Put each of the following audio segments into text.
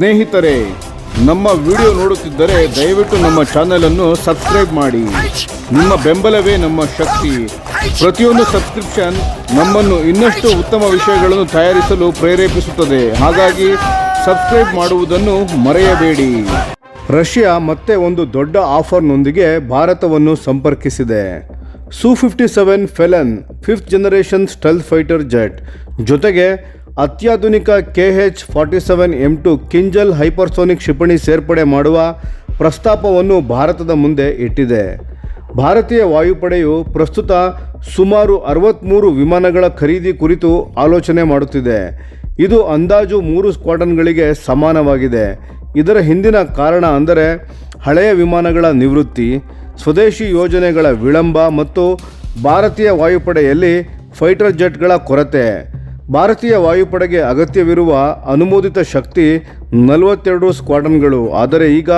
ಸ್ನೇಹಿತರೆ, ನಮ್ಮ ವಿಡಿಯೋ ನೋಡುತ್ತಿದ್ದರೆ ದಯವಿಟ್ಟು ನಮ್ಮ ಚಾನೆಲ್ ಅನ್ನು ಸಬ್ಸ್ಕ್ರೈಬ್ ಮಾಡಿ. ನಿಮ್ಮ ಬೆಂಬಲವೇ ನಮ್ಮ ಶಕ್ತಿ. ಪ್ರತಿಯೊಂದು ಸಬ್ಸ್ಕ್ರಿಪ್ಷನ್ ನಮ್ಮನ್ನು ಇನ್ನಷ್ಟು ಉತ್ತಮ ವಿಷಯಗಳನ್ನು ತಯಾರಿಸಲು ಪ್ರೇರೇಪಿಸುತ್ತದೆ. ಹಾಗಾಗಿ ಸಬ್ಸ್ಕ್ರೈಬ್ ಮಾಡುವುದನ್ನು ಮರೆಯಬೇಡಿ. ರಷ್ಯಾ ಮತ್ತೆ ಒಂದು ದೊಡ್ಡ ಆಫರ್ನೊಂದಿಗೆ ಭಾರತವನ್ನು ಸಂಪರ್ಕಿಸಿದೆ. Su fifty seven Felon fifth generation stealth fighter jet ಜೊತೆಗೆ ಅತ್ಯಾಧುನಿಕ K H forty seven M two Kinzhal hypersonic ಕ್ಷಿಪಣಿ ಸೇರ್ಪಡೆ ಮಾಡುವ ಪ್ರಸ್ತಾಪವನ್ನು ಭಾರತದ ಮುಂದೆ ಇಟ್ಟಿದೆ. ಭಾರತೀಯ ವಾಯುಪಡೆಯು ಪ್ರಸ್ತುತ ಸುಮಾರು ಅರವತ್ತ್ಮೂರು ವಿಮಾನಗಳ ಖರೀದಿ ಕುರಿತು ಆಲೋಚನೆ ಮಾಡುತ್ತಿದೆ. ಇದು ಅಂದಾಜು ಮೂರು ಸ್ಕ್ವಾಡನ್ಗಳಿಗೆ ಸಮಾನವಾಗಿದೆ. ಇದರ ಹಿಂದಿನ ಕಾರಣ ಅಂದರೆ ಹಳೆಯ ವಿಮಾನಗಳ ನಿವೃತ್ತಿ, ಸ್ವದೇಶಿ ಯೋಜನೆಗಳ ವಿಳಂಬ ಮತ್ತು ಭಾರತೀಯ ವಾಯುಪಡೆಯಲ್ಲಿ ಫೈಟರ್ ಜೆಟ್ಗಳ ಕೊರತೆ. ಭಾರತೀಯ ವಾಯುಪಡೆಗೆ ಅಗತ್ಯವಿರುವ ಅನುಮೋದಿತ ಶಕ್ತಿ ನಲವತ್ತೆರಡು ಸ್ಕ್ವಾಡನ್ಗಳು ಆದರೆ ಈಗ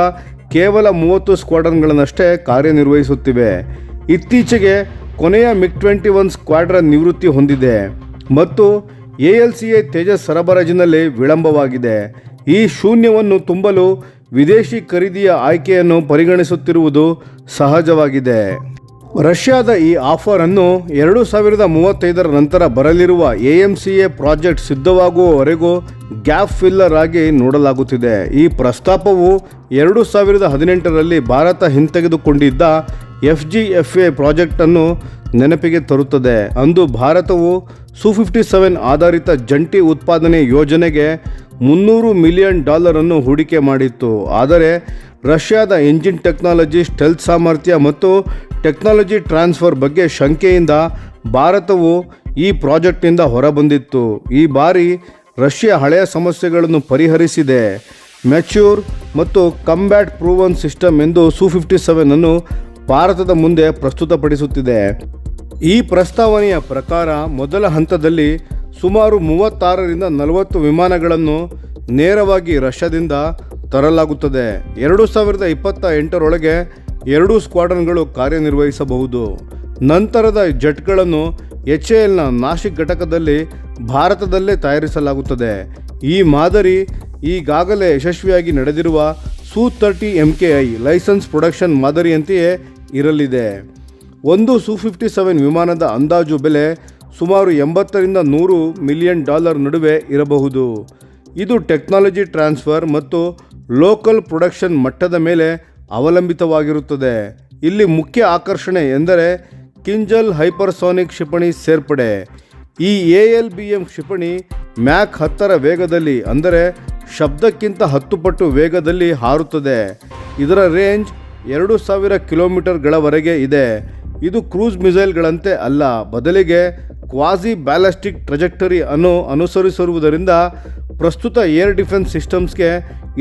ಕೇವಲ ಮೂವತ್ತು ಸ್ಕ್ವಾಡನ್ಗಳನ್ನಷ್ಟೇ ಕಾರ್ಯನಿರ್ವಹಿಸುತ್ತಿವೆ. ಇತ್ತೀಚೆಗೆ ಕೊನೆಯ ಮಿಗ್ ಟ್ವೆಂಟಿ ಒನ್ ಸ್ಕ್ವಾಡ್ರನ್ ನಿವೃತ್ತಿ ಹೊಂದಿದೆ ಮತ್ತು A L C A Tejas ಸರಬರಾಜಿನಲ್ಲಿ ವಿಳಂಬವಾಗಿದೆ. ಈ ಶೂನ್ಯವನ್ನು ತುಂಬಲು ವಿದೇಶಿ ಖರೀದಿಯ ಆಯ್ಕೆಯನ್ನು ಪರಿಗಣಿಸುತ್ತಿರುವುದು ಸಹಜವಾಗಿದೆ. ರಷ್ಯಾದ ಈ ಆಫರ್ ಅನ್ನು ಎರಡು ಸಾವಿರದ ಮೂವತ್ತೈದರ ನಂತರ ಬರಲಿರುವ A M C A project ಸಿದ್ಧವಾಗುವವರೆಗೂ gap filler ಆಗಿ ನೋಡಲಾಗುತ್ತಿದೆ. ಈ ಪ್ರಸ್ತಾಪವು ಎರಡು ಸಾವಿರದ ಹದಿನೆಂಟರಲ್ಲಿ ಭಾರತ ಹಿಂತೆಗೆದುಕೊಂಡಿದ್ದ ಎಫ್ ಜಿ ಎಫ್ ಎ ಪ್ರಾಜೆಕ್ಟನ್ನು ನೆನಪಿಗೆ ತರುತ್ತದೆ. ಅಂದು ಭಾರತವು ಸು ಫಿಫ್ಟಿ ಸೆವೆನ್ ಆಧಾರಿತ ಜಂಟಿ ಉತ್ಪಾದನೆ ಯೋಜನೆಗೆ ಮುನ್ನೂರು ಮಿಲಿಯನ್ ಡಾಲರನ್ನು ಹೂಡಿಕೆ ಮಾಡಿತ್ತು. ಆದರೆ ರಷ್ಯಾದ ಇಂಜಿನ್ ಟೆಕ್ನಾಲಜಿ ಸ್ಟೆಲ್ತ್ ಸಾಮರ್ಥ್ಯ ಮತ್ತು ಟೆಕ್ನಾಲಜಿ ಟ್ರಾನ್ಸ್ಫರ್ ಬಗ್ಗೆ ಶಂಕೆಯಿಂದ ಭಾರತವು ಈ ಪ್ರಾಜೆಕ್ಟ್ನಿಂದ ಹೊರಬಂದಿತ್ತು. ಈ ಬಾರಿ ರಷ್ಯಾ ಹಳೆಯ ಸಮಸ್ಯೆಗಳನ್ನು ಪರಿಹರಿಸಿದೆ. ಮೆಚ್ಯೂರ್ ಮತ್ತು ಕಂಬ್ಯಾಟ್ ಪ್ರೂವನ್ ಸಿಸ್ಟಮ್ ಎಂದು ಸು ಫಿಫ್ಟಿ ಸೆವೆನನ್ನು ಭಾರತದ ಮುಂದೆ ಪ್ರಸ್ತುತಪಡಿಸುತ್ತಿದೆ. ಈ ಪ್ರಸ್ತಾವನೆಯ ಪ್ರಕಾರ ಮೊದಲ ಹಂತದಲ್ಲಿ ಸುಮಾರು ಮೂವತ್ತಾರರಿಂದ ನಲವತ್ತು ವಿಮಾನಗಳನ್ನು ನೇರವಾಗಿ ರಷ್ಯಾದಿಂದ ತರಲಾಗುತ್ತದೆ. ಎರಡು ಸಾವಿರದ ಇಪ್ಪತ್ತ ಎಂಟರೊಳಗೆ ಎರಡು ಸ್ಕ್ವಾಡ್ರನ್ಗಳು ಕಾರ್ಯನಿರ್ವಹಿಸಬಹುದು. ನಂತರದ ಜೆಟ್ಗಳನ್ನು ಎಚ್ ಎ ಎಲ್ನ ನಾಶಿಕ್ ಘಟಕದಲ್ಲಿ ಭಾರತದಲ್ಲೇ ತಯಾರಿಸಲಾಗುತ್ತದೆ. ಈ ಮಾದರಿ ಈಗಾಗಲೇ ಯಶಸ್ವಿಯಾಗಿ ನಡೆದಿರುವ Su thirty M K I licence production ಮಾದರಿಯಂತೆಯೇ ಇರಲಿದೆ. ಒಂದು ಸು ಫಿಫ್ಟಿ ಸೆವೆನ್ ವಿಮಾನದ ಅಂದಾಜು ಬೆಲೆ ಸುಮಾರು ಎಂಬತ್ತರಿಂದ ನೂರು ಮಿಲಿಯನ್ ಡಾಲರ್ ನಡುವೆ ಇರಬಹುದು. ಇದು ಟೆಕ್ನಾಲಜಿ ಟ್ರಾನ್ಸ್ಫರ್ ಮತ್ತು ಲೋಕಲ್ ಪ್ರೊಡಕ್ಷನ್ ಮಟ್ಟದ ಮೇಲೆ ಅವಲಂಬಿತವಾಗಿರುತ್ತದೆ. ಇಲ್ಲಿ ಮುಖ್ಯ ಆಕರ್ಷಣೆ ಎಂದರೆ ಕಿಂಜಲ್ ಹೈಪರ್ಸೋನಿಕ್ ಕ್ಷಿಪಣಿ ಸೇರ್ಪಡೆ. ಈ ಎ ಎಲ್ ಬಿ ಎಂ ಕ್ಷಿಪಣಿ ಮ್ಯಾಕ್ ಹತ್ತರ ವೇಗದಲ್ಲಿ ಅಂದರೆ ಶಬ್ದಕ್ಕಿಂತ ಹತ್ತು ಪಟ್ಟು ವೇಗದಲ್ಲಿ ಹಾರುತ್ತದೆ. ಇದರ ರೇಂಜ್ ಎರಡು ಸಾವಿರ ಕಿಲೋಮೀಟರ್ಗಳವರೆಗೆ ಇದೆ. ಇದು ಕ್ರೂಸ್ ಮಿಸೈಲ್ಗಳಂತೆ ಅಲ್ಲ, ಬದಲಿಗೆ ಕ್ವಾಸಿ ಬ್ಯಾಲಿಸ್ಟಿಕ್ ಟ್ರಜೆಕ್ಟರಿ ಅನ್ನು ಅನುಸರಿಸಿರುವುದರಿಂದ ಪ್ರಸ್ತುತ ಏರ್ ಡಿಫೆನ್ಸ್ ಸಿಸ್ಟಮ್ಸ್ಗೆ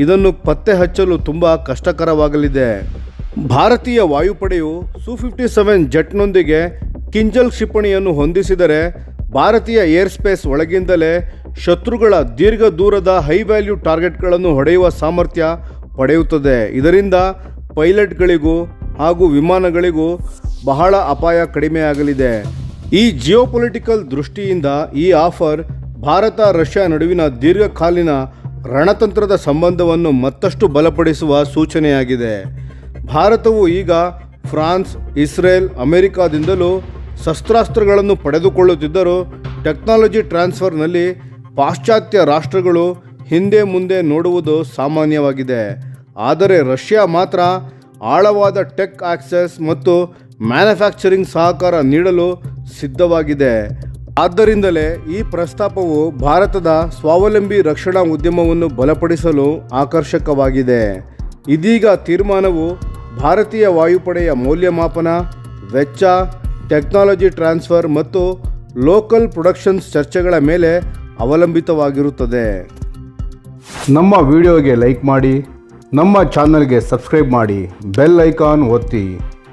ಇದನ್ನು ಪತ್ತೆ ಹಚ್ಚಲು ತುಂಬ ಕಷ್ಟಕರವಾಗಲಿದೆ. ಭಾರತೀಯ ವಾಯುಪಡೆಯು ಸು ಫಿಫ್ಟಿ ಸೆವೆನ್ ಜೆಟ್ನೊಂದಿಗೆ ಕಿಂಜಲ್ ಕ್ಷಿಪಣಿಯನ್ನು ಹೊಂದಿಸಿದರೆ ಭಾರತೀಯ ಏರ್ ಸ್ಪೇಸ್ ಒಳಗಿಂದಲೇ ಶತ್ರುಗಳ ದೀರ್ಘ ದೂರದ ಹೈ ವ್ಯಾಲ್ಯೂ ಟಾರ್ಗೆಟ್ಗಳನ್ನು ಹೊಡೆಯುವ ಸಾಮರ್ಥ್ಯ ಪಡೆಯುತ್ತದೆ. ಇದರಿಂದ ಪೈಲಟ್ಗಳಿಗೂ ಹಾಗೂ ವಿಮಾನಗಳಿಗೂ ಬಹಳ ಅಪಾಯ ಕಡಿಮೆಯಾಗಲಿದೆ. ಈ ಜಿಯೋಪೊಲಿಟಿಕಲ್ ದೃಷ್ಟಿಯಿಂದ ಈ ಆಫರ್ ಭಾರತ, ರಷ್ಯಾ ನಡುವಿನ ದೀರ್ಘಕಾಲೀನ ರಣತಂತ್ರದ ಸಂಬಂಧವನ್ನು ಮತ್ತಷ್ಟು ಬಲಪಡಿಸುವ ಸೂಚನೆಯಾಗಿದೆ. ಭಾರತವು ಈಗ ಫ್ರಾನ್ಸ್, ಇಸ್ರೇಲ್, ಅಮೆರಿಕಾದಿಂದಲೂ ಶಸ್ತ್ರಾಸ್ತ್ರಗಳನ್ನು ಪಡೆದುಕೊಳ್ಳುತ್ತಿದ್ದರೂ ಟೆಕ್ನಾಲಜಿ ಟ್ರಾನ್ಸ್ಫರ್ನಲ್ಲಿ ಪಾಶ್ಚಾತ್ಯ ರಾಷ್ಟ್ರಗಳು ಹಿಂದೆ ಮುಂದೆ ನೋಡುವುದು ಸಾಮಾನ್ಯವಾಗಿದೆ. ಆದರೆ ರಷ್ಯಾ ಮಾತ್ರ ಆಳವಾದ ಟೆಕ್ ಆಕ್ಸೆಸ್ ಮತ್ತು ಮ್ಯಾನುಫ್ಯಾಕ್ಚರಿಂಗ್ ಸಹಕಾರ ನೀಡಲು ಸಿದ್ಧವಾಗಿದೆ. ಆದ್ದರಿಂದಲೇ ಈ ಪ್ರಸ್ತಾಪವು ಭಾರತದ ಸ್ವಾವಲಂಬಿ ರಕ್ಷಣಾ ಉದ್ಯಮವನ್ನು ಬಲಪಡಿಸಲು ಆಕರ್ಷಕವಾಗಿದೆ. ಇದೀಗ ತೀರ್ಮಾನವು ಭಾರತೀಯ ವಾಯುಪಡೆಯ ಮೌಲ್ಯಮಾಪನ, ವೆಚ್ಚ, ಟೆಕ್ನಾಲಜಿ ಟ್ರಾನ್ಸ್ಫರ್ ಮತ್ತು ಲೋಕಲ್ ಪ್ರೊಡಕ್ಷನ್ಸ್ ಚರ್ಚೆಗಳ ಮೇಲೆ ಅವಲಂಬಿತವಾಗಿರುತ್ತದೆ. ನಮ್ಮ ವಿಡಿಯೋಗೆ ಲೈಕ್ ಮಾಡಿ, ನಮ್ಮ ಚಾನಲ್ಗೆ ಸಬ್ಸ್ಕ್ರೈಬ್ ಮಾಡಿ, ಬೆಲ್ ಐಕಾನ್ ಒತ್ತಿ.